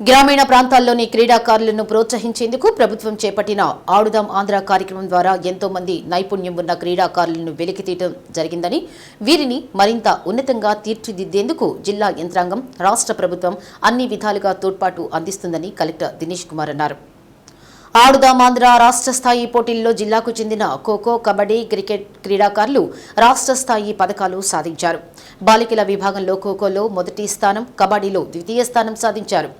గ్రామీణ ప్రాంతాల్లోని క్రీడాకారులను ప్రోత్సహించేందుకు ప్రభుత్వం చేపట్టిన ఆడుదాం ఆంధ్ర కార్యక్రమం ద్వారా ఎంతో మంది నైపుణ్యం ఉన్న క్రీడాకారులను వెలికితీయడం జరిగిందని వీరిని మరింత ఉన్నతంగా తీర్చిదిద్దేందుకు జిల్లా యంత్రాంగం రాష్ట్ర ప్రభుత్వం అన్ని విధాలుగా తోడ్పాటు అందిస్తుందని కలెక్టర్ దినేష్ కుమార్ అన్నారు. ఆడుదామాంధ్ర రాష్ట్ర స్థాయి పోటీల్లో జిల్లాకు చెందిన ఖోఖో కబడ్డీ క్రికెట్ క్రీడాకారులు రాష్ట్ర స్థాయి పథకాలు సాధించారు. బాలికల విభాగంలో ఖోఖోలో మొదటి స్థానం కబడ్డీలో ద్వితీయ స్థానం సాధించారు.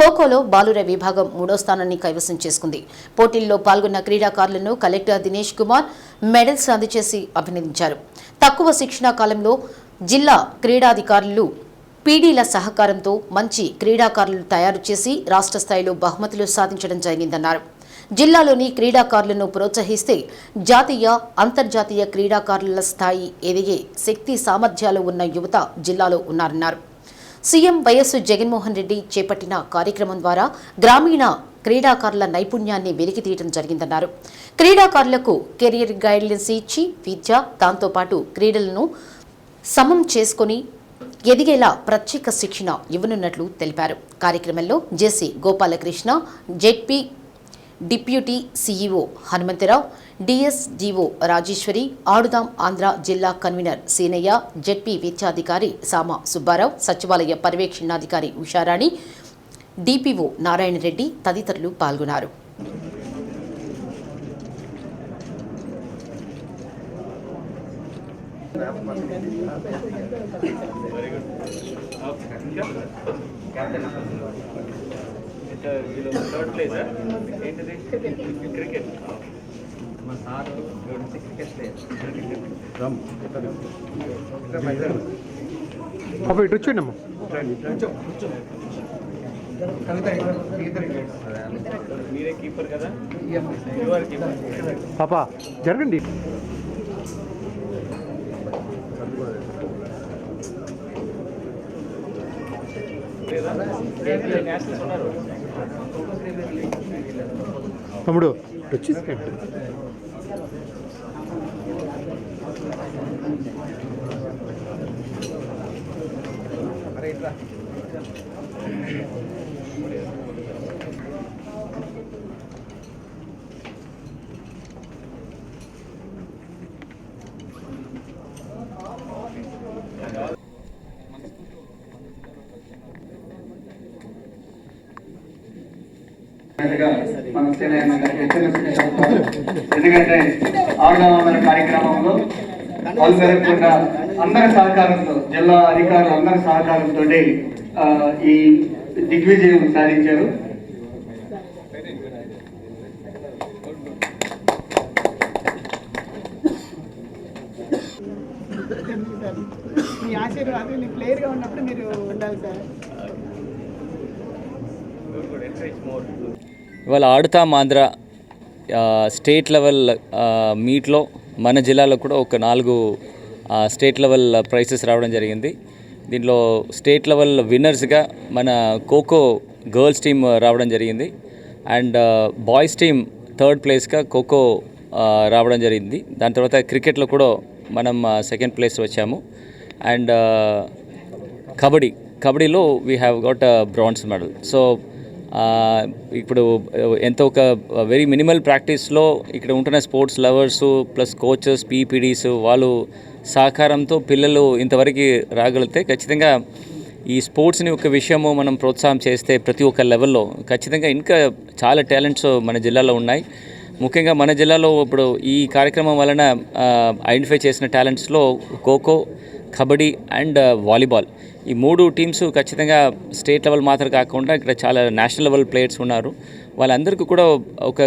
ఖోఖోలో బాలుర విభాగం మూడో స్థానాన్ని కైవసం చేసుకుంది. పోటీల్లో పాల్గొన్న క్రీడాకారులను కలెక్టర్ దినేష్ కుమార్ మెడల్స్ అందజేసి అభినందించారు. తక్కువ శిక్షణా కాలంలో జిల్లా క్రీడాధికారులు పీడీల సహకారంతో మంచి క్రీడాకారులు తయారు చేసి రాష్ట్ర స్థాయిలో బహుమతులు సాధించడం జరిగిందన్నారు. జిల్లాలోని క్రీడాకారులను ప్రోత్సహిస్తే జాతీయ అంతర్జాతీయ క్రీడాకారుల స్థాయి ఎదిగే శక్తి సామర్థ్యాలు ఉన్న యువత జిల్లాలో ఉన్నారన్నారు. సీఎం వైఎస్ జగన్మోహన్ రెడ్డి చేపట్టిన కార్యక్రమం ద్వారా గ్రామీణ క్రీడాకారుల నైపుణ్యాన్ని వెలికితీయడం జరిగిందన్నారు. క్రీడాకారులకు కెరీర్ గైడ్లైన్స్ ఇచ్చి విద్య దాంతోపాటు క్రీడలను సమం చేసుకొని ఎదిగేలా ప్రత్యేక శిక్షణ ఇవ్వనున్నట్లు తెలిపారు. కార్యక్రమంలో JC Gopalakrishna ZP deputy CEO Hanumantharao DSDO Rajeshwari Aadudam Andhra జిల్లా కన్వీనర్ సీనయ్య జెడ్పీ విద్యాధికారి సామ సుబ్బారావు సచివాలయ పర్యవేక్షణాధికారి ఉషారాణి డిపిఓ నారాయణ రెడ్డి తదితరులు పాల్గొన్నారు. Third place? ఏంటిది? క్రికెట్. మా సార్ క్రికెట్ పాప ఇటు వచ్చిండమ్మా మీరే కీపర్ కదా? యు ఆర్ కీపర్ పాప జరగండి నేషనల్స్ ఉన్నారు. తమ్ముడు ఇటు వచ్చి అన్నట్టుగా మన సేనయ్య. ఎందుకంటే ఆడదామన్న కార్యక్రమంలో పాల్గొనకుండా అందరి సహకారంతో జిల్లా అధికారులు అందరి సహకారంతో ఈ దిగ్విజయం సాధించారు. మీ ఆశీర్వాదం నీ ప్లేయర్గా ఉన్నప్పుడు మీరు ఉండాలి సార్. ఇవాళ ఆడుతాం ఆంధ్ర స్టేట్ లెవెల్ మీట్లో మన జిల్లాలో కూడా ఒక నాలుగు స్టేట్ లెవెల్ ప్రైసెస్ రావడం జరిగింది. దీంట్లో స్టేట్ లెవెల్ విన్నర్స్గా మన ఖోఖో గర్ల్స్ టీమ్ రావడం జరిగింది. అండ్ బాయ్స్ టీమ్ థర్డ్ ప్లేస్గా ఖోఖో రావడం జరిగింది. దాని తర్వాత క్రికెట్లో కూడా మనం సెకండ్ ప్లేస్ వచ్చాము. అండ్ కబడ్డీ కబడ్డీలో we have got bronze medal so ఇప్పుడు ఎంతో ఒక వెరీ మినిమల్ ప్రాక్టీస్లో ఇక్కడ ఉంటున్న sports lovers plus coaches PPDs వాళ్ళు సహకారంతో పిల్లలు ఇంతవరకు రాగలిగితే ఖచ్చితంగా ఈ స్పోర్ట్స్ని ఒక విషయము మనం ప్రోత్సాహం చేస్తే ప్రతి ఒక్క లెవెల్లో ఖచ్చితంగా ఇంకా చాలా టాలెంట్స్ మన జిల్లాలో ఉన్నాయి. ముఖ్యంగా మన జిల్లాలో ఇప్పుడు ఈ కార్యక్రమం వలన ఐడెంటిఫై చేసిన టాలెంట్స్లో ఖోఖో కబడ్డీ అండ్ వాలీబాల్ ఈ మూడు టీమ్స్ ఖచ్చితంగా స్టేట్ లెవెల్ మాత్రం కాకుండా ఇక్కడ చాలా నేషనల్ లెవెల్ ప్లేయర్స్ ఉన్నారు. వాళ్ళందరికీ కూడా ఒక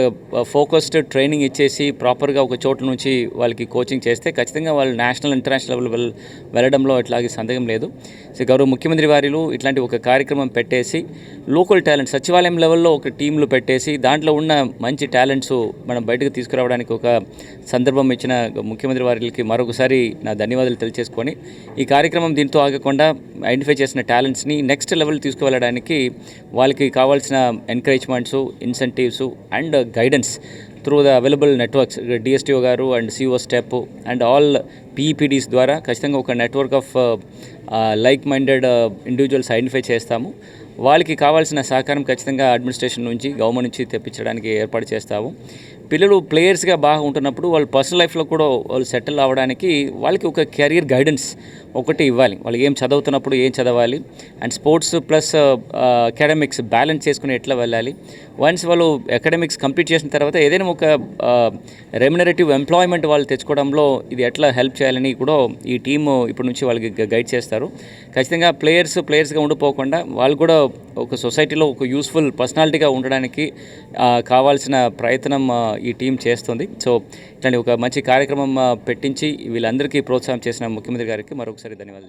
ఫోకస్డ్ ట్రైనింగ్ ఇచ్చేసి ప్రాపర్గా ఒక చోట నుంచి వాళ్ళకి కోచింగ్ చేస్తే ఖచ్చితంగా వాళ్ళు నేషనల్ ఇంటర్నేషనల్ లెవెల్ వెళ్ళ వెళ్ళడంలో ఇట్లాగే సందేహం లేదు. సో గౌరవ ముఖ్యమంత్రి వారిలో ఇట్లాంటి ఒక కార్యక్రమం పెట్టేసి లోకల్ టాలెంట్ సచివాలయం లెవెల్లో ఒక టీంలు పెట్టేసి దాంట్లో ఉన్న మంచి టాలెంట్స్ మనం బయటకు తీసుకురావడానికి ఒక సందర్భం ఇచ్చిన ముఖ్యమంత్రి వారికి మరొకసారి నా ధన్యవాదాలు తెలియజేసుకొని ఈ కార్యక్రమం దీంతో ఆగకుండా ఐడెంటిఫై చేసిన టాలెంట్స్ని నెక్స్ట్ లెవెల్ తీసుకువెళ్ళడానికి వాళ్ళకి కావాల్సిన encouragements incentives and guidance through the available networks DSTO గారు and CO step and all PEPDs ద్వారా ఖచ్చితంగా ఒక network of like minded individuals identify చేస్తాము. వాళ్ళకి కావాల్సిన సహకారం ఖచ్చితంగా అడ్మినిస్ట్రేషన్ నుంచి గవర్నమెంట్ నుంచి తెప్పించడానికి ఏర్పాటు చేస్తాము. పిల్లలు ప్లేయర్స్గా బాగా ఉంటున్నప్పుడు వాళ్ళ పర్సనల్ లైఫ్లో కూడా వాళ్ళు సెటిల్ అవ్వడానికి వాళ్ళకి ఒక కెరీర్ గైడెన్స్ ఒకటి ఇవ్వాలి. వాళ్ళు ఏం చదువుతున్నప్పుడు ఏం చదవాలి? And sports plus academics balance చేసుకుని ఎట్లా వెళ్ళాలి? వన్స్ వాళ్ళు అకాడమిక్స్ కంప్లీట్ చేసిన తర్వాత ఏదైనా ఒక రెమ్యునరేటివ్ ఎంప్లాయ్మెంట్ వాళ్ళు తెచ్చుకోవడంలో ఇది ఎట్లా హెల్ప్ చేయాలని కూడా ఈ టీమ్ ఇప్పటి నుంచి వాళ్ళకి గైడ్ చేస్తారు. ఖచ్చితంగా ప్లేయర్స్ ప్లేయర్స్గా ఉండిపోకుండా వాళ్ళు కూడా ఒక సొసైటీలో ఒక యూస్ఫుల్ పర్సనాలిటీగా ఉండడానికి కావాల్సిన ప్రయత్నం ఈ టీం చేస్తుంది. సో ఇట్లాంటి ఒక మంచి కార్యక్రమం పెట్టించి వీళ్ళందరికీ ప్రోత్సాహం చేసిన ముఖ్యమంత్రి గారికి మరొకసారి ధన్యవాదాలు.